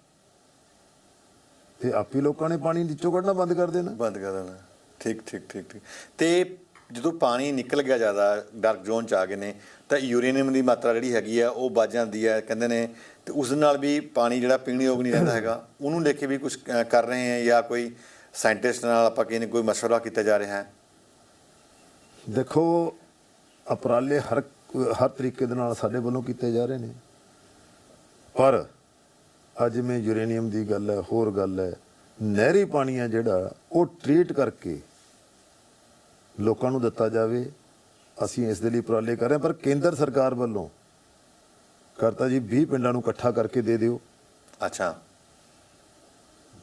ਤੇ ਆਪੀ ਲੋਕਾਂ ਨੇ ਪਾਣੀ ਨੀਚੋਂ ਕੱਢਣਾ ਬੰਦ ਕਰ ਦੇਣਾ। ਬੰਦ ਕਰ ਦੇਣਾ। ਠੀਕ ਠੀਕ ਠੀਕ ਠੀਕ। ਤੇ ਜਦੋਂ ਪਾਣੀ ਨਿਕਲ ਗਿਆ ਜ਼ਿਆਦਾ ਡਾਰਕ ਜ਼ੋਨ ਚ ਆ ਗਏ ਨੇ ਤਾਂ ਯੂਰੇਨੀਅਮ ਦੀ ਮਾਤਰਾ ਜਿਹੜੀ ਹੈਗੀ ਆ ਉਹ ਵੱਧ ਜਾਂਦੀ ਹੈ ਕਹਿੰਦੇ ਨੇ। ਤੇ ਉਸ ਨਾਲ ਵੀ ਪਾਣੀ ਜਿਹੜਾ ਪੀਣ ਯੋਗ ਨਹੀਂ ਰਹਿੰਦਾ ਹੈਗਾ। ਉਹਨੂੰ ਲੈ ਕੇ ਵੀ ਕੁਝ ਕਰ ਰਹੇ ਹੈ ਜਾਂ ਕੋਈ ਸਾਇੰਟਿਸਟ ਨਾਲ ਆਪਾਂ ਕਹਿੰਦੇ ਕੋਈ ਮਸ਼ਵਰਾ ਕੀਤਾ ਜਾ ਰਿਹਾ ਹੈ? ਦੇਖੋ ਉਪਰਾਲੇ ਹਰ ਹਰ ਤਰੀਕੇ ਦੇ ਨਾਲ ਸਾਡੇ ਵੱਲੋਂ ਕੀਤੇ ਜਾ ਰਹੇ ਨੇ। ਪਰ ਅੱਜ ਜਿਵੇਂ ਯੂਰੇਨੀਅਮ ਦੀ ਗੱਲ ਹੈ ਹੋਰ ਗੱਲ ਹੈ। ਨਹਿਰੀ ਪਾਣੀ ਹੈ ਜਿਹੜਾ ਉਹ ਟ੍ਰੀਟ ਕਰਕੇ ਲੋਕਾਂ ਨੂੰ ਦਿੱਤਾ ਜਾਵੇ। ਅਸੀਂ ਇਸ ਦੇ ਲਈ ਉਪਰਾਲੇ ਕਰ ਰਹੇ ਹਾਂ ਪਰ ਕੇਂਦਰ ਸਰਕਾਰ ਵੱਲੋਂ ਕਰਤਾ ਜੀ 20 ਪਿੰਡਾਂ ਨੂੰ ਇਕੱਠਾ ਕਰਕੇ ਦੇ ਦਿਓ। ਅੱਛਾ।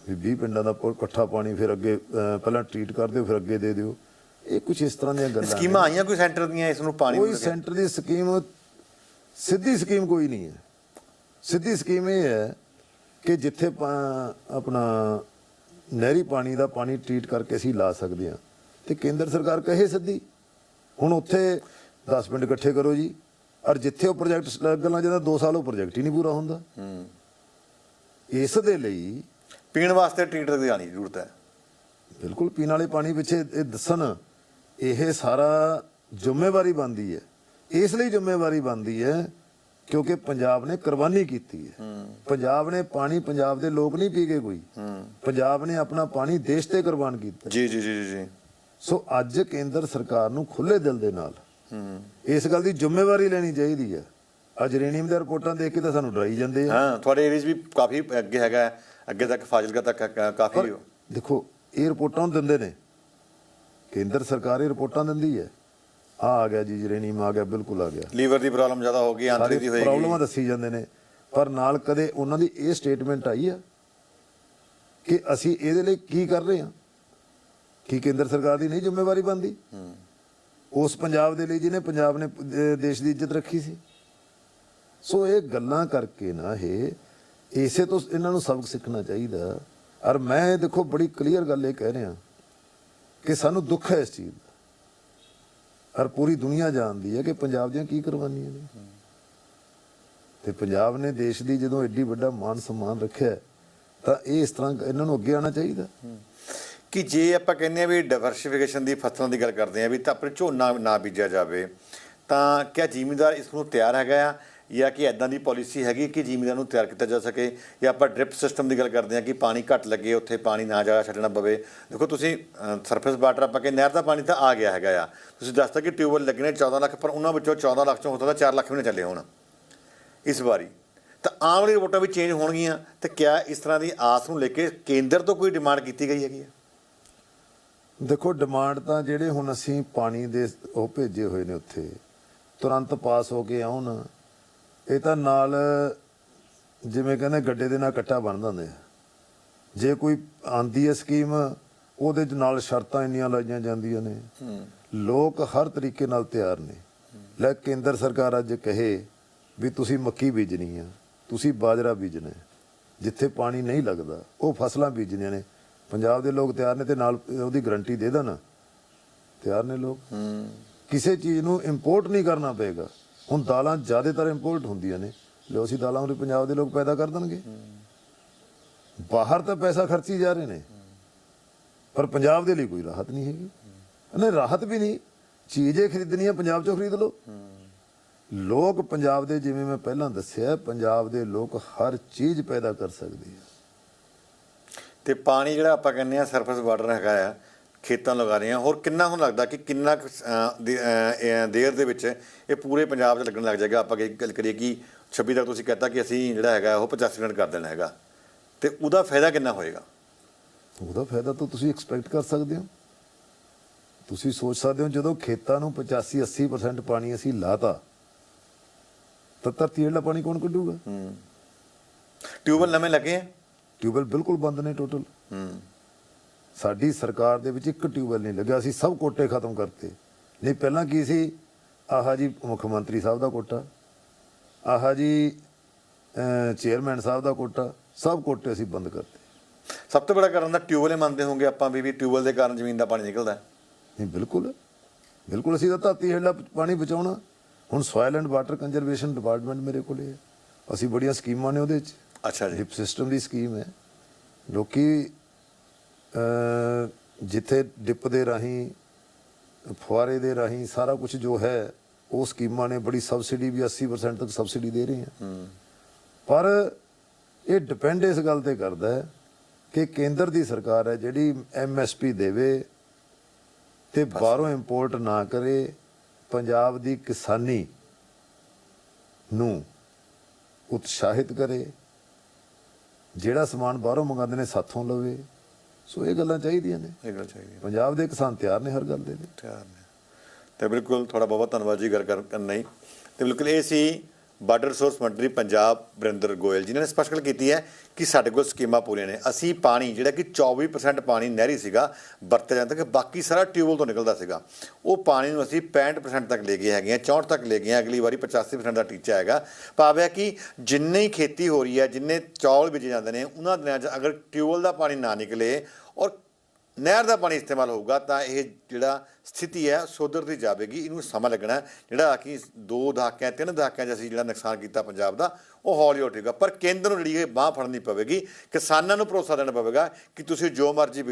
ਵੀ 20 ਪਿੰਡਾਂ ਦਾ ਇਕੱਠਾ ਪਾਣੀ ਫਿਰ ਅੱਗੇ ਪਹਿਲਾਂ ਟ੍ਰੀਟ ਕਰ ਦਿਓ ਫਿਰ ਅੱਗੇ ਦੇ ਦਿਓ। ਇਹ ਕੁਝ ਇਸ ਤਰ੍ਹਾਂ ਦੀਆਂ ਗੱਲਾਂ। ਸਕੀਮਾਂ ਆਈਆਂ ਕੋਈ ਸੈਂਟਰ ਦੀਆਂ ਇਸ ਨੂੰ ਪਾਣੀ ਕੋਈ? ਸੈਂਟਰ ਦੀ ਸਕੀਮ ਸਿੱਧੀ ਸਕੀਮ ਕੋਈ ਨਹੀਂ ਹੈ। ਸਿੱਧੀ ਸਕੀਮ ਇਹ ਹੈ ਕਿ ਜਿੱਥੇ ਆਪਣਾ ਨਹਿਰੀ ਪਾਣੀ ਦਾ ਪਾਣੀ ਟ੍ਰੀਟ ਕਰਕੇ ਅਸੀਂ ਲਾ ਸਕਦੇ ਹਾਂ। ਤੇ ਕੇਂਦਰ ਸਰਕਾਰ ਕਹੇ ਸਿੱਧੀ ਹੁਣ ਉੱਥੇ 10 ਪਿੰਡ ਇਕੱਠੇ ਕਰੋ ਜੀ। ਔਰ ਜਿੱਥੇ ਉਹ ਪ੍ਰੋਜੈਕਟ ਲੱਗਣਾ ਜਾਂਦਾ 2 ਸਾਲ ਉਹ ਪ੍ਰੋਜੈਕਟ ਹੀ ਨਹੀਂ ਪੂਰਾ ਹੁੰਦਾ। ਹੂੰ। ਇਸ ਦੇ ਲਈ ਪੀਣ ਵਾਸਤੇ ਟ੍ਰੀਟਰ ਦੀ ਆਣੀ ਜ਼ਰੂਰਤ ਹੈ। ਬਿਲਕੁਲ ਪੀਣ ਵਾਲੇ ਪਾਣੀ ਪਿੱਛੇ ਇਹ ਦੱਸਣ ਇਹ ਸਾਰਾ ਜ਼ਿੰਮੇਵਾਰੀ ਬਣਦੀ ਹੈ। ਇਸ ਲਈ ਜ਼ਿੰਮੇਵਾਰੀ ਬਣਦੀ ਹੈ ਕਿਉਂਕਿ ਪੰਜਾਬ ਨੇ ਕੁਰਬਾਨੀ ਕੀਤੀ ਹੈ। ਪੰਜਾਬ ਨੇ ਪਾਣੀ ਪੰਜਾਬ ਦੇ ਲੋਕ ਨਹੀਂ ਪੀ ਗਏ ਕੋਈ ਪੰਜਾਬ ਨੇ ਆਪਣਾ ਪਾਣੀ ਦੇਸ਼ ਤੇ ਕੁਰਬਾਨ ਕੀਤਾ। ਜੀ ਜੀ ਜੀ ਜੀ ਸੋ ਅੱਜ ਕੇਂਦਰ ਸਰਕਾਰ ਨੂੰ ਖੁੱਲੇ ਦਿਲ ਦੇ ਨਾਲ ਇਸ ਗੱਲ ਦੀ ਜ਼ਿੰਮੇਵਾਰੀ ਲੈਣੀ ਚਾਹੀਦੀ ਹੈ। ਅੱਜ ਰੇਣੀਮ ਦੀਆਂ ਰਿਪੋਰਟਾਂ ਦੇਖ ਕੇ ਤਾਂ ਸਾਨੂੰ ਡਰਾਈ ਜਾਂਦੇ ਆ। ਹਾਂ ਤੁਹਾਡੇ ਏਰੀਆ ਵੀ ਕਾਫੀ ਅੱਗੇ ਹੈਗਾ ਅੱਗੇ ਤੱਕ ਫਾਜ਼ਿਲਕਾ ਤੱਕ ਕ- ਕਾਫੀ ਦੇਖੋ ਇਹ ਰਿਪੋਰਟਾਂ ਦਿੰਦੇ ਨੇ। ਕੇਂਦਰ ਸਰਕਾਰ ਇਹ ਰਿਪੋਰਟਾਂ ਦਿੰਦੀ ਹੈ। ਆ ਆ ਗਿਆ ਜੀ ਜਰੇਨੀਮ ਆ ਗਿਆ ਬਿਲਕੁਲ ਆ ਗਿਆ। ਲੀਵਰ ਦੀ ਪ੍ਰੋਬਲਮ ਜ਼ਿਆਦਾ ਹੋ ਗਈ ਆਂਤਰਿਕ ਦੀ ਹੋਏਗੀ। ਪ੍ਰੋਬਲਮਾਂ ਦੱਸੀ ਜਾਂਦੇ ਨੇ ਪਰ ਨਾਲ ਕਦੇ ਉਹਨਾਂ ਦੀ ਇਹ ਸਟੇਟਮੈਂਟ ਆਈ ਆ ਕਿ ਅਸੀਂ ਇਹਦੇ ਲਈ ਕੀ ਕਰ ਰਹੇ ਹਾਂ? ਕੀ ਕੇਂਦਰ ਸਰਕਾਰ ਦੀ ਨਹੀਂ ਜ਼ਿੰਮੇਵਾਰੀ ਬਣਦੀ? ਉਸ ਪੰਜਾਬ ਦੇ ਲਈ ਜਿਹਨੇ ਪੰਜਾਬ ਨੇ ਦੇਸ਼ ਦੀ ਇੱਜ਼ਤ ਰੱਖੀ ਸੀ। ਸੋ ਇਹ ਗੱਲਾਂ ਕਰਕੇ ਨਾ ਇਹ ਇਸੇ ਤੋਂ ਇਹਨਾਂ ਨੂੰ ਸਬਕ ਸਿੱਖਣਾ ਚਾਹੀਦਾ। ਔਰ ਮੈਂ ਦੇਖੋ ਬੜੀ ਕਲੀਅਰ ਗੱਲ ਇਹ ਕਹਿ ਰਿਹਾ। ਕਿ ਸਾਨੂੰ ਦੁੱਖ ਹੈ ਇਸ ਚੀਜ਼ ਦਾ। ਔਰ ਪੂਰੀ ਦੁਨੀਆ ਜਾਣਦੀ ਹੈ ਕਿ ਪੰਜਾਬ ਦੀਆਂ ਕੀ ਕੁਰਬਾਨੀਆਂ ਨੇ। ਤੇ ਪੰਜਾਬ ਨੇ ਦੇਸ਼ ਦੀ ਜਦੋਂ ਐਡੀ ਵੱਡਾ ਮਾਨ ਸਨਮਾਨ ਰੱਖਿਆ ਤਾਂ ਇਹ ਇਸ ਤਰ੍ਹਾਂ ਇਹਨਾਂ ਨੂੰ ਅੱਗੇ ਆਉਣਾ ਚਾਹੀਦਾ। ਕਿ ਜੇ ਆਪਾਂ ਕਹਿੰਦੇ ਆ ਵੀ ਡਾਈਵਰਸਿਫਿਕੇਸ਼ਨ ਦੀ ਫਸਲਾਂ ਦੀ ਗੱਲ ਕਰਦੇ ਆ ਵੀ ਤਾਂ ਆਪਣੇ ਝੋਨਾ ਨਾ ਬੀਜਿਆ ਜਾਵੇ, ਤਾਂ ਕਿਆ ਜ਼ਿਮੀਂਦਾਰ ਇਸ ਨੂੰ ਤਿਆਰ ਹੈਗਾ ਆ? ਜਾਂ ਕਿ ਐਦਾਂ ਦੀ ਪਾਲਿਸੀ ਹੈਗੀ ਕਿ ਜਿਮੀਦਾਰ ਨੂੰ ਤਿਆਰ ਕੀਤਾ ਜਾ ਸਕੇ ਜਾਂ ਆਪਾਂ ਡ੍ਰਿਪ ਸਿਸਟਮ ਦੀ ਗੱਲ ਕਰਦੇ ਹਾਂ ਕਿ ਪਾਣੀ ਘੱਟ ਲੱਗੇ, ਉੱਥੇ ਪਾਣੀ ਨਾ ਜ਼ਿਆਦਾ ਛੱਡਣਾ ਪਵੇ। ਦੇਖੋ ਤੁਸੀਂ ਸਰਫੇਸ ਵਾਟਰ ਆਪਾਂ ਕਿ ਨਹਿਰ ਦਾ ਪਾਣੀ ਤਾਂ ਆ ਗਿਆ ਹੈਗਾ ਆ। ਤੁਸੀਂ ਦੱਸਤਾ ਕਿ ਟਿਊਬਵੈਲ ਲੱਗਣੇ 14 ਲੱਖ, ਪਰ ਉਹਨਾਂ ਵਿੱਚੋਂ 14 ਲੱਖ ਚੋਂ ਹੋ ਸਕਦਾ 4 ਲੱਖ ਵੀ ਨਾ ਚੱਲੇ ਹੋਣ। ਇਸ ਵਾਰੀ ਤਾਂ ਆਮ ਵਾਲੀ ਰਿਪੋਰਟਾਂ ਵੀ ਚੇਂਜ ਹੋਣਗੀਆਂ। ਤੇ ਕਿਆ ਇਸ ਤਰ੍ਹਾਂ ਦੀ ਆਸ ਨੂੰ ਲੈ ਕੇ ਕੇਂਦਰ ਤੋਂ ਕੋਈ ਡਿਮਾਂਡ ਕੀਤੀ ਗਈ ਹੈਗੀ ਹੈ ਦੇਖੋ ਡਿਮਾਂਡ ਤਾਂ ਜਿਹੜੇ ਹੁਣ ਅਸੀਂ ਪਾਣੀ ਦੇ ਉਹ ਭੇਜੇ ਹੋਏ ਨੇ ਉੱਥੇ, ਤੁਰੰਤ ਪਾਸ ਹੋ ਕੇ ਆਉਣ। ਇਹ ਤਾਂ ਨਾਲ ਜਿਵੇਂ ਕਹਿੰਦੇ ਗੱਡੇ ਦੇ ਨਾਲ ਕੱਟਾ ਬਣ ਦਿੰਦੇ ਆ। ਜੇ ਕੋਈ ਆਂਦੀ ਹੈ ਸਕੀਮ ਉਹਦੇ ਚ ਨਾਲ ਸ਼ਰਤਾਂ ਇੰਨੀਆਂ ਲਾਈਆਂ ਜਾਂਦੀਆਂ ਨੇ। ਲੋਕ ਹਰ ਤਰੀਕੇ ਨਾਲ ਤਿਆਰ ਨੇ। ਲੈ ਕੇਂਦਰ ਸਰਕਾਰ ਅੱਜ ਕਹੇ ਵੀ ਤੁਸੀਂ ਮੱਕੀ ਬੀਜਣੀ ਆ ਤੁਸੀਂ ਬਾਜਰਾ ਬੀਜਣਾ। ਜਿੱਥੇ ਪਾਣੀ ਨਹੀਂ ਲੱਗਦਾ ਉਹ ਫਸਲਾਂ ਬੀਜਣੀਆਂ ਨੇ। ਪੰਜਾਬ ਦੇ ਲੋਕ ਤਿਆਰ ਨੇ ਤੇ ਨਾਲ ਉਹਦੀ ਗਰੰਟੀ ਦੇ ਦੇਣ। ਤਿਆਰ ਨੇ ਲੋਕ। ਕਿਸੇ ਚੀਜ਼ ਨੂੰ ਇੰਪੋਰਟ ਨਹੀਂ ਕਰਨਾ ਪਏਗਾ। ਹੁਣ ਦਾਲਾਂ ਜ਼ਿਆਦਾਤਰ ਇੰਪੋਰਟ ਹੁੰਦੀਆਂ ਨੇ। ਲੋ ਅਸੀਂ ਦਾਲਾਂ ਉਰੇ ਪੰਜਾਬ ਦੇ ਲੋਕ ਪੈਦਾ ਕਰ ਦੇਣਗੇ। ਬਾਹਰ ਤਾਂ ਪੈਸਾ ਖਰਚੀ ਜਾ ਰਹੇ ਨੇ। ਪਰ ਪੰਜਾਬ ਦੇ ਲਈ ਕੋਈ ਰਾਹਤ ਨਹੀਂ ਹੈਗੀ। ਨਹੀਂ ਰਾਹਤ ਵੀ ਨਹੀਂ। ਚੀਜ਼ ਇਹ ਖਰੀਦਣੀ ਪੰਜਾਬ ਚੋਂ ਖਰੀਦ ਲਓ। ਲੋਕ ਪੰਜਾਬ ਦੇ, ਜਿਵੇਂ ਮੈਂ ਪਹਿਲਾਂ ਦੱਸਿਆ, ਪੰਜਾਬ ਦੇ ਲੋਕ ਹਰ ਚੀਜ਼ ਪੈਦਾ ਕਰ ਸਕਦੇ ਆ। ਤੇ ਪਾਣੀ ਜਿਹੜਾ ਆਪਾਂ ਕਹਿੰਦੇ ਆ ਸਰਫੇਸ ਵਾਟਰ ਹੈਗਾ ਆ ਖੇਤਾਂ ਲਗਾ ਰਹੇ ਆ ਹੋਰ ਕਿੰਨਾ ਹੁਣ ਲੱਗਦਾ ਕਿ ਕਿੰਨਾ ਦੇਰ ਦੇ ਵਿੱਚ ਇਹ ਪੂਰੇ ਪੰਜਾਬ 'ਚ ਲੱਗਣ ਲੱਗ ਜਾਏਗਾ? ਆਪਾਂ ਗੱਲ ਕਰੀਏ ਕਿ 26 ਤੱਕ ਤੁਸੀਂ ਕਹਤਾ ਕਿ ਅਸੀਂ ਜਿਹੜਾ ਹੈਗਾ ਉਹ 85% ਕਰ ਦੇਣਾ ਹੈਗਾ। ਤੇ ਉਹਦਾ ਫਾਇਦਾ ਕਿੰਨਾ ਹੋਏਗਾ? ਉਹਦਾ ਫਾਇਦਾ ਤਾਂ ਤੁਸੀਂ ਐਕਸਪੈਕਟ ਕਰ ਸਕਦੇ ਹੋ। ਤੁਸੀਂ ਸੋਚ ਸਕਦੇ ਹੋ ਜਦੋਂ ਖੇਤਾਂ ਨੂੰ 85 80% ਪਾਣੀ ਅਸੀਂ ਲਾਤਾ ਤਾਂ ਧਰਤੀ ਹੇਠਲਾ ਪਾਣੀ ਕੌਣ ਕੱਢੂਗਾ? ਹੂੰ। ਟਿਊਬਲ ਨਵੇਂ ਲੱਗੇ ਆ? ਟਿਊਬਵੈਲ ਬਿਲਕੁਲ ਬੰਦ ਨੇ ਟੋਟਲ ਹੂੰ। ਸਾਡੀ ਸਰਕਾਰ ਦੇ ਵਿੱਚ ਇੱਕ ਟਿਊਬਵੈਲ ਨਹੀਂ ਲੱਗਾ ਅਸੀਂ ਸਭ ਕੋਟੇ ਖਤਮ ਕਰਤੇ। ਨਹੀਂ ਪਹਿਲਾਂ ਕੀ ਸੀ? ਆਹਾ ਜੀ ਮੁੱਖ ਮੰਤਰੀ ਸਾਹਿਬ ਦਾ ਕੋਟਾ ਆਹਾ ਜੀ ਚੇਅਰਮੈਨ ਸਾਹਿਬ ਦਾ ਕੋਟਾ ਸਭ ਕੋਟੇ ਅਸੀਂ ਬੰਦ ਕਰਤੇ। ਸਭ ਤੋਂ ਬੜਾ ਕਾਰਨ ਦਾ ਟਿਊਬਲ ਹੀ ਮੰਨਦੇ ਹੋਗੇ ਆਪਾਂ ਵੀ ਵੀ ਟਿਊਬਲ ਦੇ ਕਾਰਨ ਜ਼ਮੀਨ ਦਾ ਪਾਣੀ ਨਿਕਲਦਾ। ਨਹੀਂ ਬਿਲਕੁਲ। ਬਿਲਕੁਲ ਅਸੀਂ ਤਾਂ ਧਰਤੀ ਹੇਠਲਾ ਪਾਣੀ ਬਚਾਉਣਾ। ਹੁਣ soil and water conservation department ਮੇਰੇ ਕੋਲੇ ਹੈ। ਅਸੀਂ ਬੜੀਆਂ ਸਕੀਮਾਂ ਨੇ ਉਹਦੇ 'ਚ। ਅੱਛਾ ਜੀ। ਸਿਸਟਮ ਦੀ ਸਕੀਮ ਹੈ। ਲੋਕੀ ਜਿੱਥੇ ਡਿਪ ਦੇ ਰਾਹੀਂ ਫੁਆਰੇ ਦੇ ਰਾਹੀਂ ਸਾਰਾ ਕੁਝ ਜੋ ਹੈ ਉਹ ਸਕੀਮਾਂ ਨੇ ਬੜੀ ਸਬਸਿਡੀ ਵੀ 80% ਤੱਕ ਸਬਸਿਡੀ ਦੇ ਰਹੀਆਂ ਹੂੰ। ਪਰ ਇਹ ਡਿਪੈਂਡ ਇਸ ਗੱਲ ਤੇ ਕਰਦਾ ਹੈ ਕਿ ਕੇਂਦਰ ਦੀ ਸਰਕਾਰ ਹੈ ਜਿਹੜੀ ਐਮਐਸਪੀ ਦੇਵੇ ਤੇ ਬਾਹਰੋਂ ਇੰਪੋਰਟ ਨਾ ਕਰੇ ਪੰਜਾਬ ਦੀ ਕਿਸਾਨੀ ਨੂੰ ਉਤਸ਼ਾਹਿਤ ਕਰੇ ਜਿਹੜਾ ਸਮਾਨ ਬਾਹਰੋਂ ਮੰਗਾਉਂਦੇ ਨੇ ਸਾਥੋਂ ਲਵੇ। ਸੋ ਇਹ ਗੱਲਾਂ ਚਾਹੀਦੀਆਂ ਨੇ। ਇਹ ਗੱਲ ਚਾਹੀਦੀ ਪੰਜਾਬ ਦੇ ਕਿਸਾਨ ਤਿਆਰ ਨੇ ਹਰ ਗੱਲ ਦੇ। ਲਈ ਤਿਆਰ ਨੇ। ਤੇ ਬਿਲਕੁਲ ਤੁਹਾਡਾ ਬਹੁਤ ਧੰਨਵਾਦ ਜੀ ਗੱਲ ਕਰ- ਕਰਨ ਲਈ ਤੇ ਬਿਲਕੁਲ ਇਹ ਸੀ ਬਾਰਡਰ ਰਿਸੋਰਸ ਮੰਤਰੀ ਪੰਜਾਬ ਬਰਿੰਦਰ ਗੋਇਲ ਜਿਨ੍ਹਾਂ ਨੇ ਸਪਸ਼ਟ ਕੀਤੀ ਹੈ ਕਿ ਸਾਡੇ ਕੋਲ ਸਕੀਮਾਂ ਪੂਰੀਆਂ ਨੇ। ਅਸੀਂ ਪਾਣੀ, ਜਿਹੜਾ ਕਿ 24% ਪਾਣੀ ਨਹਿਰੀ ਸੀਗਾ, ਵਰਤਿਆ ਜਾਂਦਾ ਕਿ ਬਾਕੀ ਸਾਰਾ ਟਿਊਬਲ ਤੋਂ ਨਿਕਲਦਾ ਸੀਗਾ। ਉਹ ਪਾਣੀ ਨੂੰ ਅਸੀਂ 65% ਤੱਕ ਲੈ ਗਏ ਹੈਗੇ ਹਾਂ 64 ਤੱਕ ਲੈ ਗਏ ਹਾਂ, ਅਗਲੀ ਵਾਰੀ 85% ਦਾ ਟੀਚਾ ਹੈਗਾ। ਭਾਵ ਹੈ ਕਿ ਜਿੰਨੀ ਹੀ ਖੇਤੀ ਹੋ ਰਹੀ ਹੈ, ਜਿੰਨੇ ਚੌਲ ਬੀਜੇ ਜਾਂਦੇ ਨੇ, ਉਹਨਾਂ ਦਿਨਾਂ 'ਚ ਅਗਰ ਟਿਊਬਲ ਦਾ ਪਾਣੀ ਨਾ ਨਿਕਲੇ ਔਰ ਨਹਿਰ ਦਾ ਪਾਣੀ ਇਸਤੇਮਾਲ ਹੋਊਗਾ ਤਾਂ ਇਹ ਜਿਹੜਾ ਸਥਿਤੀ ਹੈ, ਸੁਧਰਦੀ ਜਾਵੇਗੀ। ਇਹਨੂੰ ਸਮਾਂ ਲੱਗਣਾ ਜਿਹੜਾ ਕਿ ਦੋ ਦਹਾਕਿਆਂ, ਤਿੰਨ ਦਹਾਕਿਆਂ 'ਚ ਅਸੀਂ ਜਿਹੜਾ ਨੁਕਸਾਨ ਕੀਤਾ ਪੰਜਾਬ ਦਾ, ਉਹ ਹੌਲੀ ਹੌਲੀ ਹੋਵੇਗਾ ਪਰ ਕੇਂਦਰ ਨੂੰ ਜਿਹੜੀ ਇਹ ਬਾਹ ਫੜਨੀ ਪਵੇਗੀ, ਕਿਸਾਨਾਂ ਨੂੰ ਭਰੋਸਾ ਦੇਣਾ ਪਵੇਗਾ ਕਿ ਤੁਸੀਂ ਜੋ ਮਰਜ਼ੀ